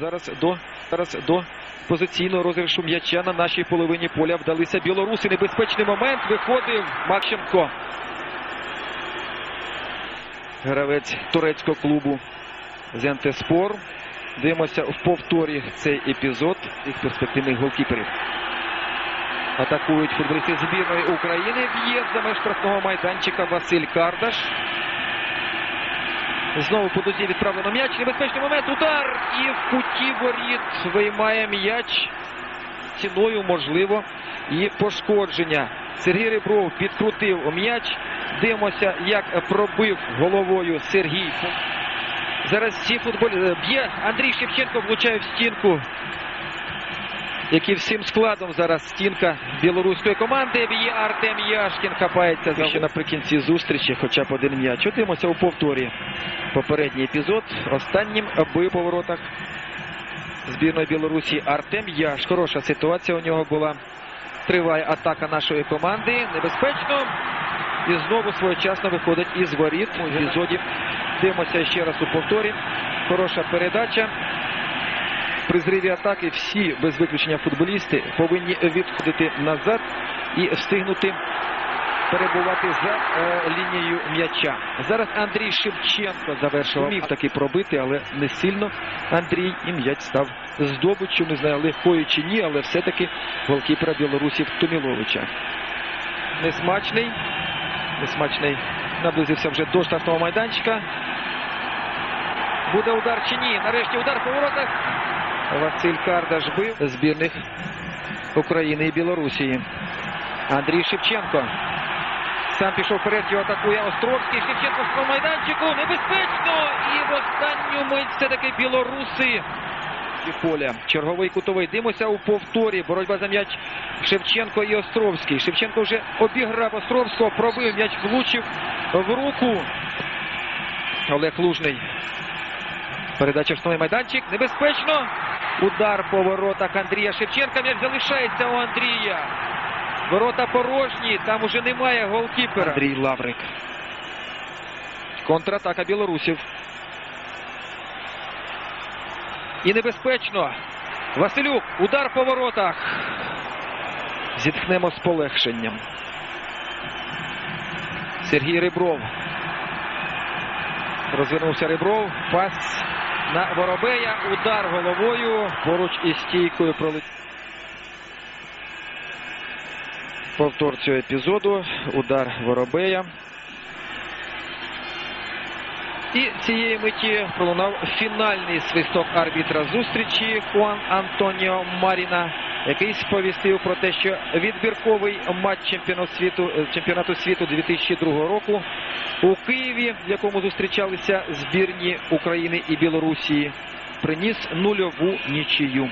Зараз до зараз до позиційного розіграшу м'яча на нашій половині поля вдалися білоруси. Небезпечний момент виходив Макченко. Гравець турецького клубу Зентеспор. Дивимося в повторі цей епізод цих перспективних голкіперів. Атакують футболісти збірної України. В'їзд за меж штрафного майданчика Василь Кардаш. Знову по дузі відправлено м'яч. Небезпечний момент. Удар. І в куті воріт виймає м'яч. Ціною можливо. І пошкодження. Сергій Рибров підкрутив м'яч. Дивимося, як пробив головою Сергій. Зараз всі футболі... Б'є Андрій Шевченко влучає в стінку. Який всім складом зараз стінка білоруської команди. Б'є Артем Яшкін хапається за ще наприкінці зустрічі, хоча б один м'яч. От у повторі. Попередній епізод. Останнім бив по воротах збірної Білорусі Артем Яш. Хороша ситуація у нього була. Триває атака нашої команди. Небезпечно. І знову своєчасно виходить із воріт у епізоді. Дивимося ще раз у повторі. Хороша передача. При зриві атаки всі без виключення футболісти повинні відходити назад і встигнути перебувати за е, лінією м'яча. Зараз Андрій Шевченко завершив. Міг таки пробити, але не сильно. Андрій і м'яч став здобиччю. Не знаю, легкою чи ні, але все-таки голкіпера білорусів Томіловича. Несмачний. Несмачний наблизився вже до штрафного майданчика. Буде удар чи ні? Нарешті удар по воротах. Василь Кардаш бив збірних України і Білорусі. Андрій Шевченко. Сам пішов вперед, його атакує Островський. Шевченко в майданчику. Небезпечно! І в останню мить все-таки білоруси. Поля. Черговий кутовий. Димося у повторі. Боротьба за м'яч Шевченко і Островський. Шевченко вже обіграв Островського, пробив м'яч, влучив в руку. Олег Лужний. Передача в штрафний майданчик. Небезпечно. Удар по воротах Андрія Шевченка. М'яч залишається у Андрія. Ворота порожні. Там уже немає голкіпера. Андрій Лаврик. Контратака білорусів. І небезпечно. Василюк. Удар по воротах. Зітхнемо з полегшенням. Сергій Ребров. Розвернувся Ребров. Пас на Воробея. Удар головою. Поруч із стійкою пролетів. Повтор цього епізоду. Удар Воробея. І цієї миті пролунав фінальний свисток арбітра зустрічі Хуан Антоніо Маріна, який сповістив про те, що відбірковий матч чемпіонату світу, е, чемпіонату світу 2002 року у Києві, в якому зустрічалися збірні України і Білорусі, приніс нульову нічию.